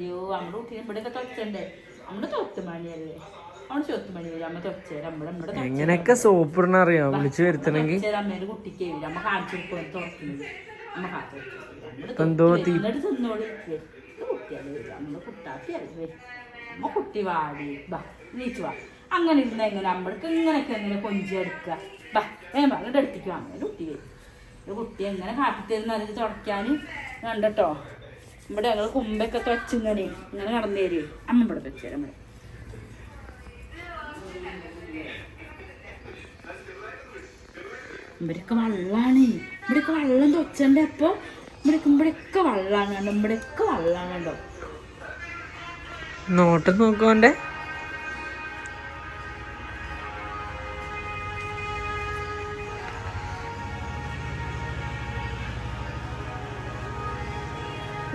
അയ്യോ നമ്മുടെ കുട്ടീനെ ഇവിടെയൊക്കെ തൊച്ചണ്ടേ നമ്മുടെ തൊത്ത് മണിയല്ലേ അവിടെ ചൊത്ത് മണി വരും അമ്മ തൊച്ചേരം നമ്മുടെ നമ്മുടെ എങ്ങനെയൊക്കെ സോപ്പിടണ അറിയോ? വിളിച്ചു വരുത്തണമെങ്കിൽ തൊച്ചേരം അമ്മേന്റെ കുട്ടിക്ക് വരും അമ്മ കാണിച്ചു കൊടുക്കും തുറക്കുന്നത് അമ്മ കാത്തു ഇപ്പൊ എന്തോ തീ- എന്നിട്ട് തിന്നോളി. കുട്ടിയല്ലേ വരും നമ്മുടെ കുട്ടാക്കിയല്ലേ വരും അമ്മ കുട്ടി വാടി. ബാ നീച്ചു വാ. അങ്ങനെ ഇരുന്ന എങ്ങനെ നമ്മൾക്ക് ഇങ്ങനെയൊക്കെ എങ്ങനെ കൊഞ്ചി എടുക്കുക? ബാ അങ്ങനെ കുട്ടി വരും. കുട്ടി എങ്ങനെ കാട്ടിത്തരുന്ന തുടയ്ക്കാൻ കണ്ടട്ടോ ഇവിടെ ഞങ്ങൾ കുമ്പൊക്കെ വെച്ചിങ്ങനെ ഇങ്ങനെ നടന്നു തരും അമ്മ ഇവിടെ വെച്ചേരാം ഇവിടെ. ഇവിടെയൊക്കെ വള്ളാണ്. ഇവിടെയൊക്കെ വള്ളം തൊച്ചണ്ടേ അപ്പൊ? ഇവിടെയൊക്കെ ഇവിടെയൊക്കെ വള്ളാണ് കണ്ടോ? ഇവിടെയൊക്കെ വള്ളാണ് കണ്ടോ? നോട്ടം നോക്കുവാന്റെ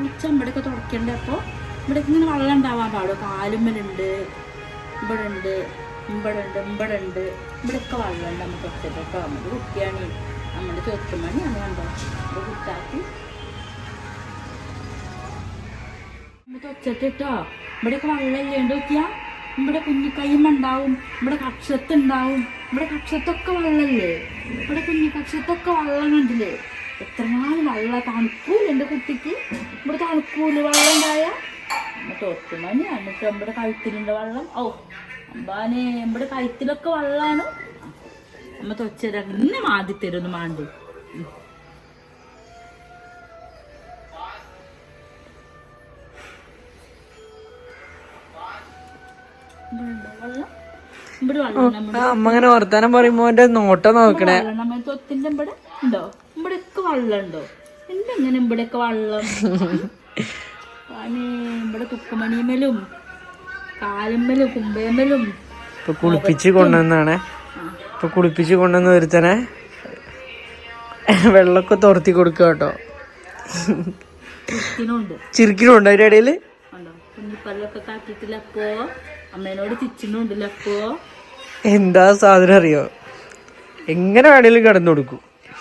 ഉച്ച ഇവിടെയൊക്കെ തുടക്കേണ്ട. അപ്പോൾ ഇവിടെ ഇങ്ങനെ വെള്ളം ഉണ്ടാവാൻ പാടും? കാലുമ്മലുണ്ട് ഇവിടെ ഉണ്ട് ഇവിടെ ഉണ്ട് ഇവിടെ ഉണ്ട് ഇവിടെയൊക്കെ വെള്ളം ഉണ്ട് നമുക്ക് ഒച്ചക്കൊക്കെ നമ്മുടെ കുട്ടിയാണ് നമ്മുടെ ചൊത്തുമണിയാണ് കണ്ടോ? ഇവിടെ കുട്ടാക്കി തൊച്ചിട്ടോ ഇവിടെയൊക്കെ വെള്ളമല്ലേ ഉണ്ട് നോക്കിയാ? ഇവിടെ കുഞ്ഞിക്കൈമ ഉണ്ടാവും. ഇവിടെ കക്ഷത്തുണ്ടാവും ഇവിടെ കക്ഷത്തൊക്കെ വെള്ളമല്ലേ? ഇവിടെ കുഞ്ഞിക്കക്ഷത്തൊക്കെ വെള്ളം കണ്ടില്ലേ? എത്രനാൾ വെള്ളം തണുക്കൂല എന്റെ കുട്ടിക്ക്? ഇവിടെ തണുക്കൂല വെള്ളം ഉണ്ടായ? തൊത്തുമണി എന്നിട്ട് നമ്മുടെ കഴുത്തിലുണ്ട് വെള്ളം. ഓ അമ്പാനെ നമ്മുടെ കഴുത്തിലൊക്കെ വെള്ളമാണ് അമ്മ തൊച്ചരന്നെ മാതി തരുന്നു മാണ്ടി വെള്ളം? അമ്മ അങ്ങനെ വർത്താനം പറയുമ്പോ നോട്ടം നോക്കണേ. തൊത്തിന്റെ ഇവിടെ. ഉണ്ടോ? ഇവിടെയൊക്കെ വെള്ളം ഉണ്ടോ എന്തെങ്ങനെ ഇവിടെയൊക്കെ വെള്ളം? ഇവിടെ തുക്കുമണിമേലും കാലുമ്മലും കുമ്പേമ്മലും ഇപ്പൊ കുളിപ്പിച്ച് കൊണ്ടുവന്നാണ്. ഇപ്പൊ കുളിപ്പിച്ച് കൊണ്ടുവന്ന് ഒരുത്തനെ വെള്ളമൊക്കെ തുറത്തി കൊടുക്കുക കേട്ടോ. ചിരിക്കണുണ്ട് അവരുടെ അതിന്റെ ഇടയിൽ? ഉണ്ടോ? കുഞ്ഞിപ്പല്ലൊക്കെ കാട്ടിട്ടില്ലപ്പോ അമ്മേനോട് എന്താ സാധനം അറിയോ? എങ്ങനെ വേണേലും കിടന്നു കൊടുക്കും